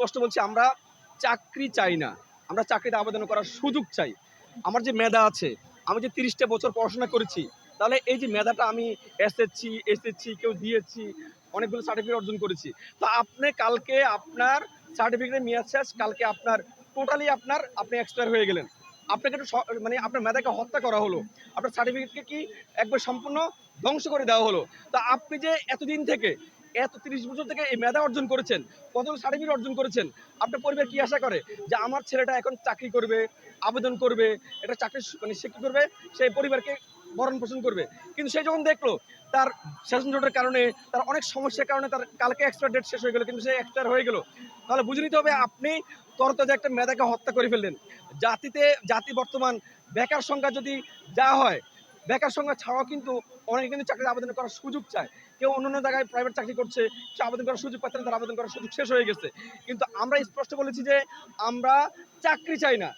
স্পষ্ট বলছি, আমরা চাকরি চাই না। আমরা চাকরিতে আবেদন করার সুযোগ চাই। আমার যে মেধা আছে, আমি যে তিরিশটা বছর পড়াশোনা করেছি, তাহলে এই যে মেধাটা আমি এসেছি এসেছি কেউ দিয়েছি অনেকগুলো সার্টিফিকেট অর্জন করেছি। তো আপনি কালকে আপনার সার্টিফিকেটের মেয়াদ শেষ, কালকে আপনার টোটালি আপনার, আপনি এক্সপায়ার হয়ে গেলেন। আপনাকে একটু মানে আপনার মেধাকে হত্যা করা হলো। আপনার সার্টিফিকেটকে কি একবার সম্পূর্ণ ধ্বংস করে দেওয়া হলো? তা আপনি যে এতদিন থেকে এত তিরিশ বছর থেকে এই মেধা অর্জন করেছেন কতগুলো সার্টিফিকেট অর্জন করেছেন, আপনার পরিবার কি আশা করে যে আমার ছেলেটা এখন চাকরি করবে, আবেদন করবে, এটা চাকরি মানে সে কি করবে? সেই পরিবারকে ভরণ পোষণ করবে। কিন্তু সে যখন দেখল তার সেশন জোটের কারণে, তার অনেক সমস্যার কারণে তার কালকে এক্সপায়ার ডেট শেষ হয়ে গেলো, কিন্তু সে এক্সপায়ার হয়ে গেল। তাহলে বুঝে নিতে হবে আপনি তরতাজা একটা মেধাকে হত্যা করে ফেললেন। জাতিতে, জাতি বর্তমান বেকার সংখ্যা যদি যা হয় বেকার সংখ্যা ছাড়াও কিন্তু অনেকে কিন্তু চাকরি আবেদন করার সুযোগ চায়। কেউ অন্য জায়গায় প্রাইভেট চাকরি করছে, সে আবেদন করার সুযোগ পাচ্ছে না, তার আবেদন করার সুযোগ শেষ হয়ে গেছে। কিন্তু আমরা স্পষ্ট বলেছি যে আমরা চাকরি চাই না।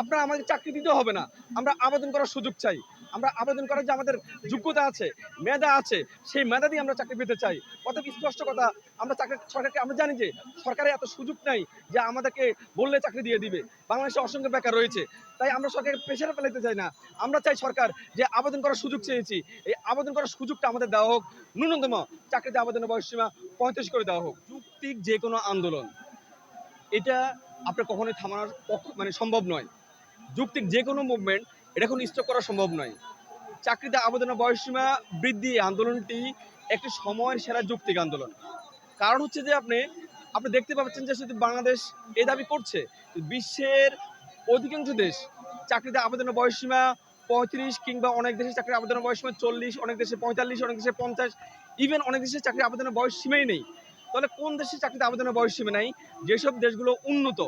আপনারা আমাদের চাকরি দিতে হবে না। আমরা আবেদন করার সুযোগ চাই। আমরা আবেদন করার যে আমাদের যোগ্যতা আছে, মেধা আছে, সেই মেধা দিয়ে আমরা চাকরি পেতে চাই। অতএব স্পষ্ট কথা, আমরা চাকরি, সরকারকে, আমরা জানি যে সরকারের এত সুযোগ নাই যে আমাদেরকে বললে চাকরি দিয়ে দিবে। বাংলাদেশে অসংখ্য বেকার রয়েছে, তাই আমরা সরকারকে প্রেশারে ফেলাতে চাই না। আমরা চাই সরকার যে আবেদন করার সুযোগ চেয়েছি, এই আবেদন করার সুযোগটা আমাদের দেওয়া হোক। ন্যূনতম চাকরিতে আবেদনের বয়সসীমা পঁয়ত্রিশ করে দেওয়া হোক। যুক্তিক যে কোনো আন্দোলন, এটা আপনার কখনোই থামানোর মানে সম্ভব নয়। যুক্তিক যে কোনো মুভমেন্ট এটা এখন স্টপ করা সম্ভব নয়। চাকরিতে আবেদনের বয়সসীমা বৃদ্ধি আন্দোলনটি একটি সময়ের সেরা যৌক্তিক আন্দোলন। কারণ হচ্ছে যে আপনি আপনি দেখতে পাচ্ছেন যে শুধু বাংলাদেশ এই দাবি করছে বিশ্বের অধিকাংশ দেশ চাকরিতে আবেদনের বয়সসীমা পঁয়ত্রিশ কিংবা অনেক দেশে চাকরি আবেদনের বয়সসীমা চল্লিশ, অনেক দেশে পঁয়তাল্লিশ, অনেক দেশে পঞ্চাশ ইভেন অনেক দেশে চাকরির আবেদনের বয়স সীমাই নেই। তাহলে কোন দেশে চাকরিতে আবেদনের বয়স সীমা নেই? যেসব দেশগুলো উন্নত,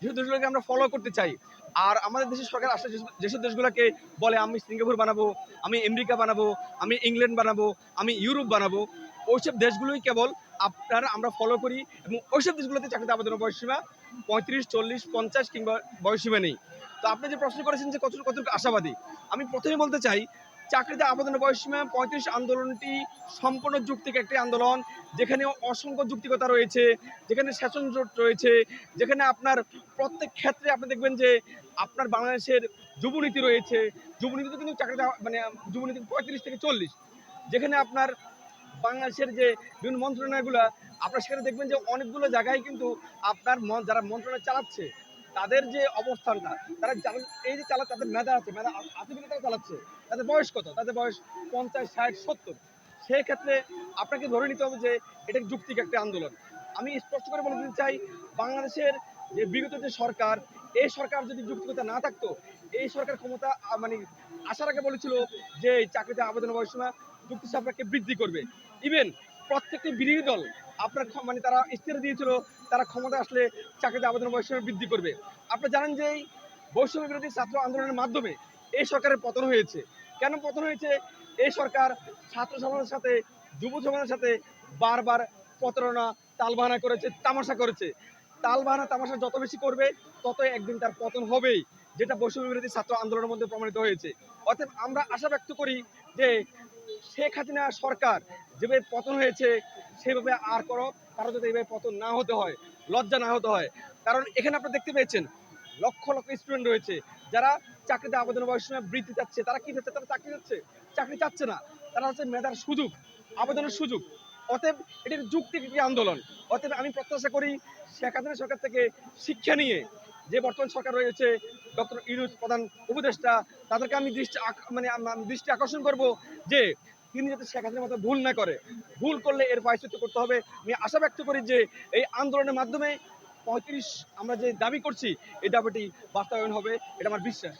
যেসব দেশগুলোকে আমরা ফলো করতে চাই আর আমাদের দেশের সরকার আসলে যেসব- দেশগুলোকে বলে, আমি সিঙ্গাপুর বানাবো, আমি আমেরিকা বানাবো, আমি ইংল্যান্ড বানাবো, আমি ইউরোপ বানাবো, ওইসব দেশগুলোই কেবল আপনার আমরা ফলো করি এবং ওইসব দেশগুলোতে চাকরিতে আবেদনের বয়সসীমা পঁয়ত্রিশ, চল্লিশ, পঞ্চাশ কিংবা বয়সসীমা নেই। তো আপনি যে প্রশ্ন করেছেন যে কত কতটুকু আশাবাদী, আমি প্রথমে বলতে চাই চাকরিতে আবেদনের বয়সসীমা পঁয়ত্রিশ। আন্দোলনটি সম্পূর্ণ যুক্তিক একটি আন্দোলন। যেখানে অসংখ্য যুক্তিকতা রয়েছে, যেখানে শাসন জোট রয়েছে, যেখানে আপনার প্রত্যেক ক্ষেত্রে আপনি দেখবেন যে আপনার বাংলাদেশের যুবনীতি রয়েছে। যুবনীতিতে কিন্তু চাকরিতে মানে যুবনীতি পঁয়ত্রিশ থেকে চল্লিশ। যেখানে আপনার বাংলাদেশের যে বিভিন্ন মন্ত্রণালয়গুলো, আপনার সেখানে দেখবেন যে অনেকগুলো জায়গায় কিন্তু আপনার যারা মন্ত্রণালয় চালাচ্ছে তাদের যে অবস্থানটা, তারা এই যে চালা তাদের মেধা আছে মেধা আছে বলে তারা চালাচ্ছে, তাদের বয়স কত? তাদের বয়স পঞ্চাশ, ষাট, সত্তর। সেই ক্ষেত্রে আপনাকে ধরে নিতে হবে যে এটা যুক্তিক একটা আন্দোলন। আমি স্পষ্ট করে বলে দিতে চাই, বাংলাদেশের যে বিগত যে সরকার, এই সরকার যদি যুক্তিকতা না থাকতো, এই সরকার ক্ষমতা মানে আসার আগে বলেছিল যে চাকরিতে আবেদন বয়সীমা যুক্তি সাপেক্ষে বৃদ্ধি করবে। ইভেন প্রত্যেকটি বিরোধী দল আপনার মানে তারা ইস্তেহার দিয়েছিল, তারা ক্ষমতা আসলে চাকরিতে আবেদন বয়সীমা বৃদ্ধি করবে। আপনারা জানেন যে এই বৈষম্য বিরোধী ছাত্র আন্দোলনের মাধ্যমে এই সরকারের পতন হয়েছে। কেন পতন হয়েছে? এই সরকার ছাত্র সমাজের সাথে, যুব সমাজের সাথে বারবার প্রতারণা, তালবাহানা করেছে, তামাশা করেছে। তালবাহানা, তামাশা যত বেশি করবে, ততই একদিন তার পতন হবেই, যেটা বৈষম্য বিরোধী ছাত্র আন্দোলনের মধ্যে প্রমাণিত হয়েছে। অতএব আমরা আশা ব্যক্ত করি যে শেখ হাসিনা সরকার যেভাবে পতন হয়েছে সেভাবে আর করো, তারা যাতে এইভাবে পতন না হতে হয়, লজ্জা না হতে হয়। কারণ এখানে আপনারা দেখতে পেয়েছেন, লক্ষ লক্ষ স্টুডেন্ট রয়েছে, যারা চাকরিতে আবেদন বয়স সময় বৃদ্ধি চাচ্ছে। তারা কি চাচ্ছে? তারা চাকরি চাচ্ছে। চাকরি চাচ্ছে না। তারা হচ্ছে মেধার সুযোগ, আবেদনের সুযোগ। অতএব এটি একটি যুক্তিক একটি আন্দোলন। অতএব আমি প্রত্যাশা করি, শেখ হাসিনা সরকার থেকে শিক্ষা নিয়ে যে বর্তমান সরকার রয়েছে, ডক্টর ইউনুস প্রধান উপদেষ্টা, তাদেরকে আমি দৃষ্টি মানে দৃষ্টি আকর্ষণ করব যে তিনি যাতে শেখ হাসিনার মতো ভুল না করে। ভুল করলে এর পায়চিত্য করতে হবে। আমি আশা ব্যক্ত করি যে এই আন্দোলনের মাধ্যমে পঁয়ত্রিশ আমরা যে দাবি করছি, এই দাবিটি বাস্তবায়ন হবে, এটা আমার বিশ্বাস।